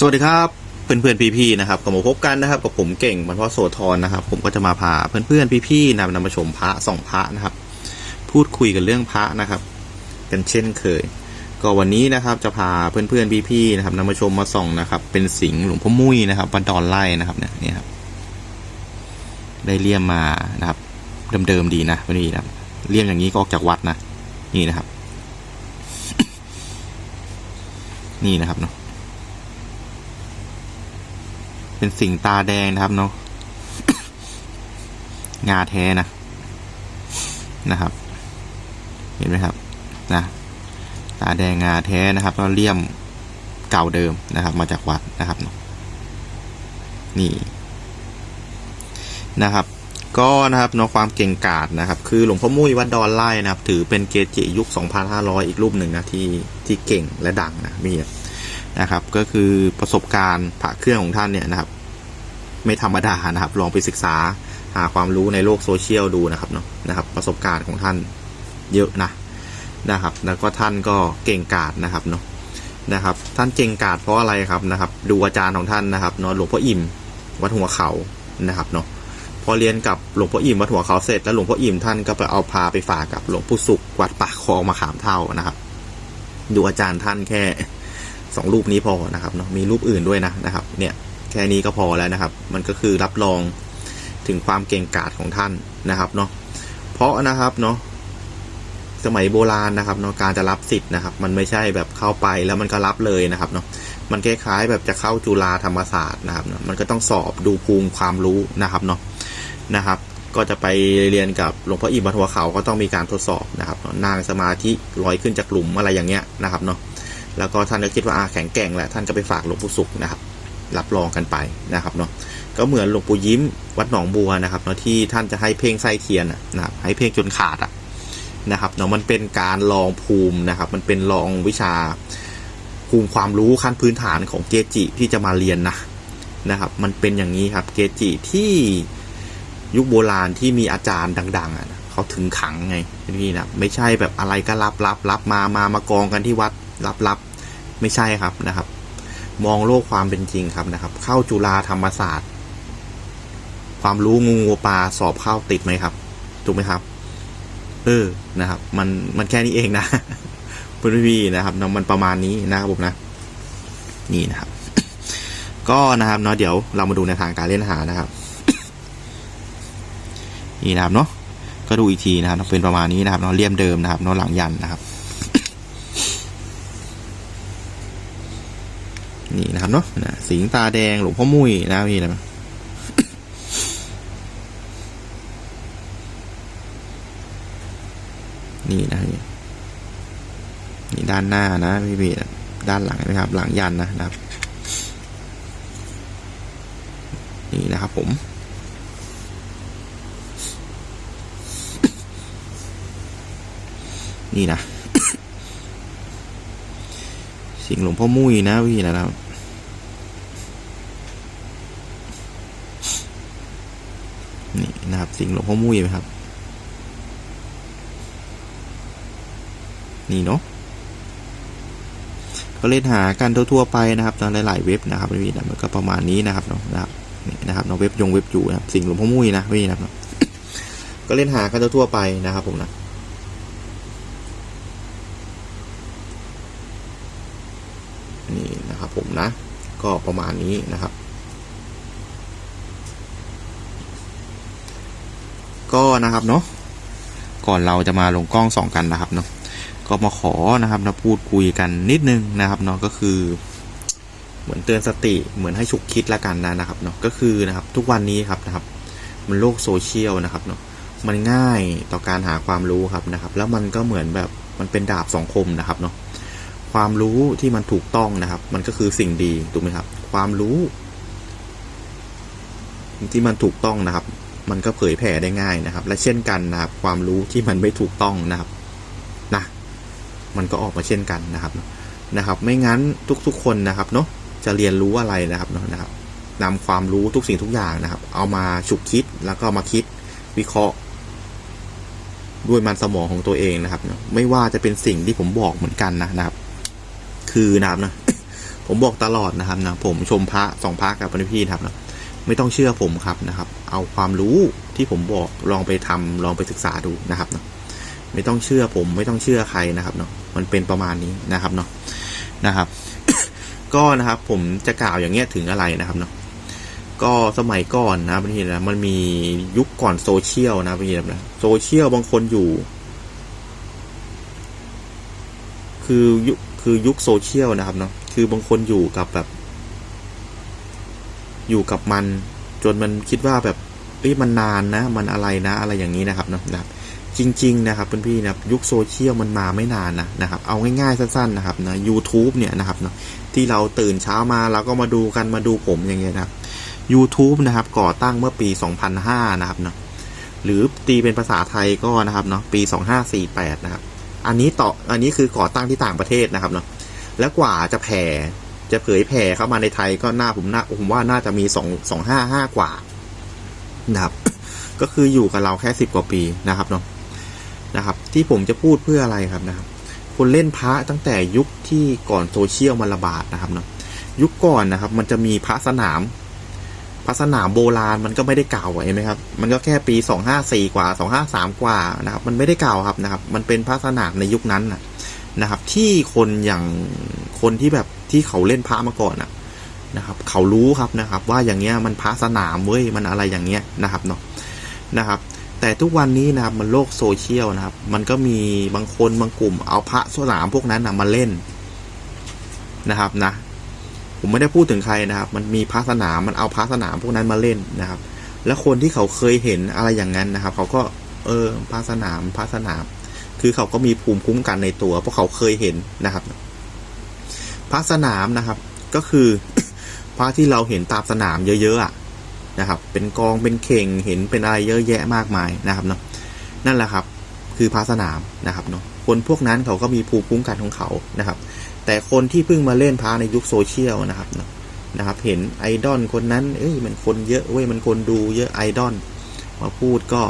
สวัสดีครับเพื่อนเพื่อนๆพี่ๆนะครับก็มาพบกันนะครับกับผมเก่งบรรพโสธรนะครับ ผมก็จะมาพาเพื่อนเพื่อนๆพี่ๆนำนำมาชมพระสองพระนะครับ พูดคุยกันเรื่องพระนะครับ กันเช่นเคย ก็วันนี้นะครับจะพาเพื่อนเพื่อนๆพี่ๆนะครับนำมาชมมาส่องนะครับ เป็นสิงห์หลวงพ่อมุ้ยนะครับวัดดอนไล่นะครับเนี่ยนี่ครับได้เลี่ยมมานะครับเดิมๆดีนะวันนี้นะเลี่ยมอย่างนี้ก็ออกจากวัดนะนี่นะครับ นี่นะครับเนาะ เป็นสิ่งตาแดงนะครับเนาะงาแท้นะนะครับ เห็นไหมครับนะตาแดงงาแท้นะครับก็เลี่ยมเก่าเดิมนะครับ มาจากวัดนะครับน,นี่นะครับ ก็นะครับเนาะความเก่งกาจนะครับ คือหลวงพ่อมุ้ยวัดดอนไล่นะครับ ถือเป็นเกจิยุค 2,500 อีกรูปหนึ่งนะที่ที่เก่งและดังนะมีนะครับ ก็คือประสบการณ์ผ่าเครื่องของท่านเนี่ยนะครับ ไม่ธรรมดานะครับ ลองไปศึกษาหาความรู้ในโลกโซเชียลดูนะครับเนาะนะครับ ประสบการณ์ของท่านเยอะนะนะครับ แล้วก็ท่านก็เก่งกาจนะครับเนาะนะครับ ท่านเก่งกาจเพราะอะไรครับนะครับ ดูอาจารย์ของท่านนะครับเนาะหลวงพ่ออิ่มวัดหัวเขานะครับเนาะพอเรียนกับหลวงพ่ออิ่มวัดหัวเขาเสร็จแล้วหลวงพ่ออิ่มท่านก็ไปเอาพาไปฝากกับหลวงปู่สุขวัดปากคลองมาขามเท่านะครับ ดูอาจารย์ท่านแค่สองรูปนี้พอนะครับเนาะมีรูปอื่นด้วยนะนะครับ เนี่ย ค่นี้ก็พอแล้วนะครับ มันก็คือรับรองถึงความเก่งกาจของท่านนะครับเนาะเพราะนะครับเนาะสมัยโบราณนะครับเนาะการจะรับสิทธิ์นะครับ มันไม่ใช่แบบเข้าไปแล้วมันก็รับเลยนะครับเนาะมันคล้ายๆแบบจะเข้าจุฬาธรรมศาสตร์นะครับเนาะมันก็ต้องสอบดูภูมิความรู้นะครับเนาะนะครับ ก็จะไปเรียนกับหลวงพ่ออิมวัดหัวเขาก็ต้องมีการทดสอบนะครับนาะนั่งสมาธิลอยขึ้นจากหลุมอะไรอย่างเงี้ยนะครับเนาะแล้วก็ท่านก็คิดว่าอาแข็งแกร่งแหละท่านก็ไปฝากหลวงปู่สุขนะครับ รับรองกันไปนะครับเนาะก็เหมือนหลวงปู่ยิ้มวัดหนองบัวนะครับเนาะที่ท่านจะให้เพ่งไส้เทียนนะครับให้เพ่งจนขาดอะนะครับเนาะมันเป็นการลองภูมินะครับ มันเป็นลองวิชาภูมิความรู้ขั้นพื้นฐานของเกจิที่จะมาเรียนนะนะครับ มันเป็นอย่างนี้ครับเกจิที่ยุคโบราณที่มีอาจารย์ดัง ๆอะนะเขาถึงขังไงนี่นะไม่ใช่แบบอะไรก็รับรับรับมา มามากองกันที่วัดรับรับไม่ใช่ครับนะครับ มองโลกความเป็นจริงครับนะครับ เข้าจุฬาธรรมศาสตร์ ความรู้งูปลาสอบเข้าติดไหมครับ ถูกไหมครับ เออนะครับ มันมันแค่นี้เองนะเพื่อนพี่นะครับเนาะมันประมาณนี้นะครับผมนะ นี่นะครับ ก็นะครับเนาะเดี๋ยวเรามาดูในทางการเล่นหานะครับ นี่นะครับเนาะก็ดูอีกทีนะครับเป็นประมาณนี้นะครับเนาะเลี่ยมเดิมนะครับเนาะหลังยันนะครับ นี่นะครับเนาะนะสิงตาแดงหลวงพ่อมุ้ยนะพี่นะนี่นะพี่นี่ด้านหน้านะพี่พี่ด้านหลังนะครับ หลังยันนะนะครับ นี่นะครับผมนี่นะ สิงห์หลวงพ่อมุ้ยนะพี่นะครับ นะครับ สิงห์หลวงพ่อมุ้ยไหมครับ นี่เนาะก็เล่นหากันทั่วๆไปนะครับตอนหลายๆเว็บนะครับพี่นะมันก็ประมาณนี้นะครับเนาะนะครับนี่นะครับเนาะเว็บยงเว็บอยู่นะครับสิงห์หลวงพ่อมุ้ยนะพี่นะครับก็เล่นหากันทั่วๆไปนะครับผมนะนี่นะครับผมนะ ก็ประมาณนี้นะครับ นะครับเนาะก่อนเราจะมาลงกล้องสองกันนะครับเนาะก็มาขอนะครับนะพูดคุยกันนิดนึงนะครับเนาะก็คือ เหมือนเตือนสติเหมือนให้ฉุกคิดละกันนะนะครับเนาะก็คือนะครับทุกวันนี้ครับนะครับ มันโลกโซเชียลนะครับเนาะมันง่ายต่อการหาความรู้ครับนะครับ แล้วมันก็เหมือนแบบมันเป็นดาบสองคมนะครับเนาะความรู้ที่มันถูกต้องนะครับ มันก็คือสิ่งดีถูกไหมครับ ความรู้ ที่มันถูกต้องนะครับ มันก็เผยแผ่ได้ง่ายนะครับ และเช่นกันนะครับ ความรู้ที่มันไม่ถูกต้องนะครับนะมันก็ออกมาเช่นกันนะครับนะครับ ไม่งั้นทุกๆคนนะครับเนาะจะเรียนรู้อะไรนะครับเนาะนะครับนำความรู้ทุกสิ่งทุกอย่างนะครับ เอามาฉุกคิดแล้วก็มาคิดวิเคราะห์ ด้วยมันสมองของตัวเองนะครับเนาะไม่ว่าจะเป็นสิ่งที่ผมบอกเหมือนกันนะนะครับ คือนะครับนะผมบอกตลอดนะครับนะผมชมพระสองพระกับพี่ๆนะครับนะ ไม่ต้องเชื่อผมครับนะครับ เอาความรู้ที่ผมบอกลองไปทำลองไปศึกษาดูนะครับเนาะไม่ต้องเชื่อผมไม่ต้องเชื่อใครนะครับเนาะมันเป็นประมาณนี้นะครับเนาะนะครับ ก็นะครับผมจะกล่าวอย่างเงี้ยถึงอะไรนะครับเนาะก็สมัยก่อนนะพี่นะมันมียุคก่อนโซเชียลนะพี่นะโซเชียลบางคนอยู่ คือยุคคือยุคโซเชียลนะครับเนาะคือบางคนอยู่กับแบบ อยู่กับมัน จนมันคิดว่าแบบเอ้ยมันนานนะ มันอะไรนะ อะไรอย่างนี้นะครับเนาะนะครับจริง ๆ นะครับเพื่อนพี่นะครับยุคโซเชียลมันมาไม่นานนะนะครับ เอาง่ายๆสั้นๆนะครับนะ YouTube เนี่ยนะครับเนาะที่เราตื่นเช้ามาเราก็มาดูกันมาดูผมอย่างเงี้ยนะครับ YouTube นะครับก่อตั้งเมื่อปี 2005 นะครับเนาะหรือตีเป็นภาษาไทยก็นะครับเนาะปี 2548 นะครับ อันนี้ต่ออันนี้คือก่อตั้งที่ต่างประเทศนะครับเนาะแล้วกว่าจะแผ่ จะเผยแผ่เข้ามาในไทยก็น่าผมน่าผมว่าน่าจะมีสองสองห้าห้ากว่านะครับ ก็คืออยู่กับเราแค่สิบกว่าปีนะครับเนาะนะครับ ที่ผมจะพูดเพื่ออะไรครับนะครับ คนเล่นพระตั้งแต่ยุคที่ก่อนโซเชียลมันระบาดนะครับเนาะยุคก่อนนะครับ มันจะมีพระสนามพระสนามโบราณมันก็ไม่ได้เก่าเห็นไหมครับ มันก็แค่ปีสองห้าสี่กว่าสองห้าสามกว่านะครับ มันไม่ได้เก่าครับนะครับ มันเป็นพระสนามในยุคนั้นนะนะครับ ที่คนอย่างคนที่แบบ ที่เขาเล่นพระมาก่อนนะนะครับ เขารู้ครับนะครับ ว่าอย่างเงี้ยมันพระสนามเว้ยมันอะไรอย่างเงี้ยนะครับเนาะนะครับ แต่ทุกวันนี้นะครับมันโลกโซเชียลนะครับ มันก็มีบางคนบางกลุ่ม เอาพระสนามพวกนั้นนะมาเล่นนะครับนะผมไม่ได้พูดถึงใครนะครับ มันมีพระสนามมันเอาพระสนามพวกนั้นมาเล่นนะครับ แล้วคนที่เขาเคยเห็นอะไรอย่างนั้นนะครับ เขาก็เออพระสนามพระสนาม คือเขาก็มีภูมิคุ้มกันในตัว เพราะเขาเคยเห็นนะครับ พระสนามนะครับ ก็คือพระที่เราเห็นตามสนามเยอะๆอะนะครับ เป็นกองเป็นเข่งเห็นเป็นอะไรเยอะแยะมากมายนะครับเนาะนั่นแหละครับ คือพระสนามนะครับเนาะคนพวกนั้นเขาก็มีภูมิคุ้มกันของเขานะครับ แต่คนที่เพิ่งมาเล่นพระในยุคโซเชียลนะครับเนาะนะครับ เห็นไอดอลคนนั้น เอ้ยมันคนเยอะเว้ยมันคนดูเยอะไอดอลมาพูดก็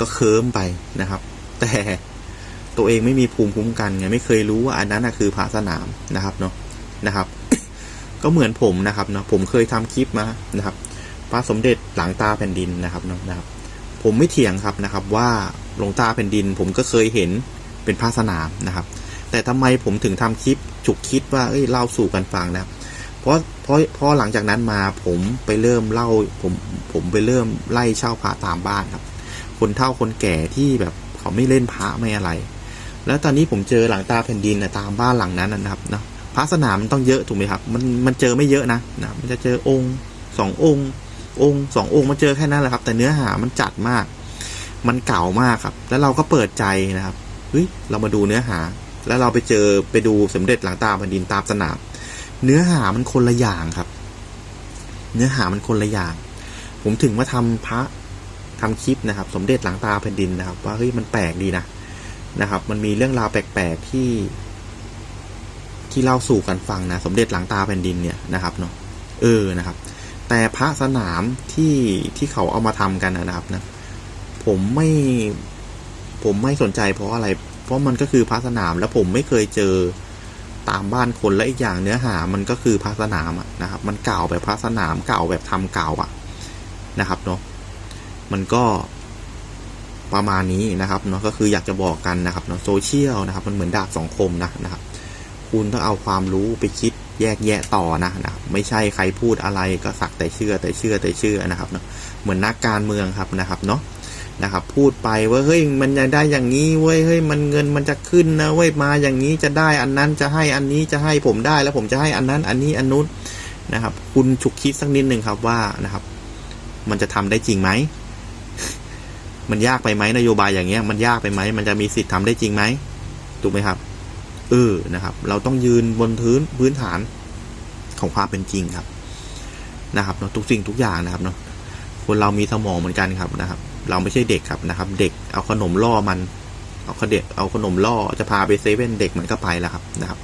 ก็เคิมไปนะครับ แต่ ตัวเองไม่มีภูมิคุ้มกันไงไม่เคยรู้ว่าอันนั้นคือพระสนามนะครับเนาะนะครับ ก็เหมือนผมนะครับเนาะผมเคยทำคลิปมานะครับพระสมเด็จหลังตาแผ่นดินนะครับเนาะนะครับ ผมไม่เถียงครับนะครับ ว่าหลวงตาแผ่นดิน ผมก็เคยเห็นเป็นพระสนามนะครับ แต่ทำไมผมถึงทำคลิปฉุกคิดว่าเอ้ยเล่าสู่กันฟังนะครับเพราะเพราะเพราะหลังจากนั้นมาผมไปเริ่มเล่าผมผมไปเริ่มไล่เช่าพระตามบ้านครับ คนเฒ่าคนแก่ที่แบบเขาไม่เล่นพระไม่อะไร แล้วตอนนี้ผมเจอหลังตาแผ่นดินนะตามบ้านหลังนั้นนะครับเนาะพระสนามมันต้องเยอะถูกไหมครับ มันมันเจอไม่เยอะนะนะมันจะเจอองค์สององค์ องค์สององค์มาเจอแค่นั้นแหละครับ แต่เนื้อหามันจัดมาก มันเก่ามากครับ แล้วเราก็เปิดใจนะครับเฮ้ยเรามาดูเนื้อหา แล้วเราไปเจอไปดูสมเด็จหลังตาแผ่นดินตามสนาม เนื้อหามันคนละอย่างครับ เนื้อหามันคนละอย่าง ผมถึงมาทำพระทำคลิปนะครับ สมเด็จหลังตาแผ่นดินนะครับ ว่าเฮ้ยมันแปลกดีนะ นะครับ มันมีเรื่องราวแปลกๆที่ ที่เล่าสู่กันฟังนะ สมเด็จหลังตาแผ่นดินเนี่ยนะครับเนาะเออนะครับ แต่พระสนามที่ที่เขาเอามาทำกันนะครับนะผมไม่ผมไม่สนใจเพราะอะไร เพราะมันก็คือพระสนามแล้วผมไม่เคยเจอตามบ้านคนและอีกอย่างเนื้อหามันก็คือพระสนามอะนะครับ มันเก่าแบบพระสนามเก่าแบบทำเก่าอะนะครับเนาะมันก็ ประมาณนี้นะครับเนาะก็คืออยากจะบอกกันนะครับเนาะโซเชียลนะครับ มันเหมือนดาบสองคมนะนะครับ คุณต้องเอาความรู้ไปคิดแยกแยะต่อนะนะไม่ใช่ใครพูดอะไรก็สักแต่เชื่อแต่เชื่อแต่เชื่อนะครับเนาะเหมือนนักการเมืองครับนะครับเนาะนะครับ พูดไปว่าเฮ้ยมันจะได้อย่างนี้เว้ยเฮ้ยมันเงินมันจะขึ้นนะเว้ยมาอย่างนี้จะได้อันนั้นจะให้อันนี้จะให้ผมได้แล้วผมจะให้อันนั้นอันนี้อันนู้นนะครับ คุณฉุกคิดสักนิดหนึ่งครับว่านะครับ มันจะทำได้จริงไหม มันยากไปไหมนโยบายอย่างเงี้ยมันยากไปไหมมันจะมีสิทธิ์ทำได้จริงไหมถูกไหมครับเออนะครับ เราต้องยืนบนพื้นพื้นฐานของความเป็นจริงครับนะครับเนาะทุกสิ่งทุกอย่างนะครับเนาะคนเรามีสมองเหมือนกันครับนะครับ เราไม่ใช่เด็กครับนะครับ เด็กเอาขนมล่อมัน เอาขเด็กเอาขนมล่อจะพาไปเซเว่นเด็กมันก็ไปแล้วครับนะครับ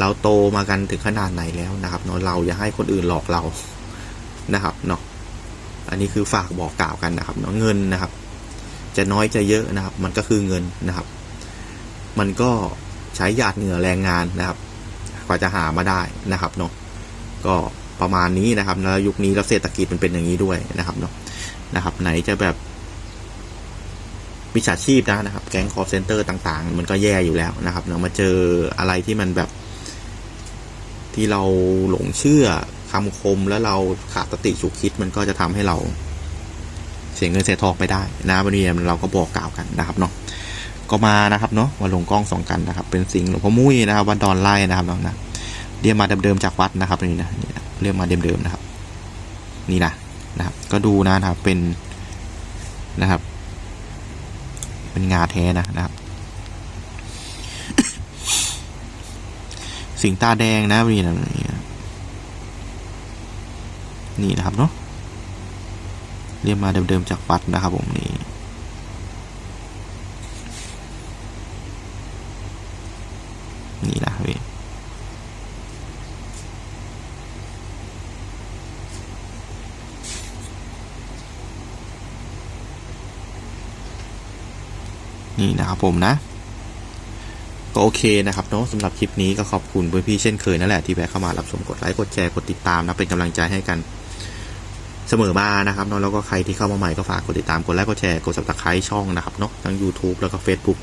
เราโตมากันถึงขนาดไหนแล้วนะครับเนาะเราอย่าให้คนอื่นหลอกเรานะครับเนาะอันนี้คือฝากบอกกล่าวกันนะครับเนาะเงินนะครับ จะน้อยจะเยอะนะครับ มันก็คือเงินนะครับ มันก็ใช้หยาดเหงื่อแรงงานนะครับ กว่าจะหามาได้นะครับเนาะก็ประมาณนี้นะครับแล้วยุคนี้แล้วเศรษฐกิจมันเป็นอย่างนี้ด้วยนะครับเนาะนะครับ ไหนจะแบบมิจฉาชีพนะนะครับ แก๊งคอร์เซนเตอร์ต่าง ๆ มันก็แย่อยู่แล้วนะครับเนาะมาเจออะไรที่มันแบบ ที่เราหลงเชื่อคำคมแล้วเราขาดสติฉุกคิดมันก็จะทำให้เรา เสียเงินเสียทองไปได้นะวันนี้เราก็บอกกล่าวกันนะครับเนาะก็มานะครับเนาะมาลงกล้องสองกันนะครับ เป็นสิงห์หลวงพ่อมุ้ยนะครับวัดดอนไล่นะครับเน้องนะเรียกมาเดิมๆจากวัดนะครับนี่นะเรียกมาเดิมๆนะครับ นี่นะนะครับ ก็ดูนะครับเป็นนะครับ เป็นงาแท้นะนะครับ สิงตาแดงนะนี่นะนี่นะนี่นะครับเนาะ เรียกมาเดิมๆจากวัดนะครับผมนี่นี่นะเว้ยนี่นะครับผมนะ ก็โอเคนะครับเนาะสำหรับคลิปนี้ก็ขอบคุณเพื่อนพี่เช่นเคยนั่นแหละที่แวะเข้ามารับชมกดไลค์กดแชร์กดติดตามนะเป็นกำลังใจให้กัน เสมอมานะครับเนาะแล้วก็ใครที่เข้ามาใหม่ก็ฝากกดติดตามกดไลค์กดแชร์กด subscribe ช่องนะครับเนาะทั้ง YouTube แล้วก็ Facebook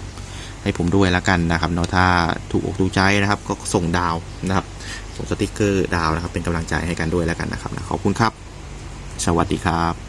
ให้ผมด้วยแล้วกันนะครับเนาะถ้าถูกอกถูกใจนะครับ ก็ส่งดาวนะครับ ส่งสติกเกอร์ดาวนะครับ เป็นกำลังใจให้กันด้วยแล้วกันนะครับนะขอบคุณครับ สวัสดีครับ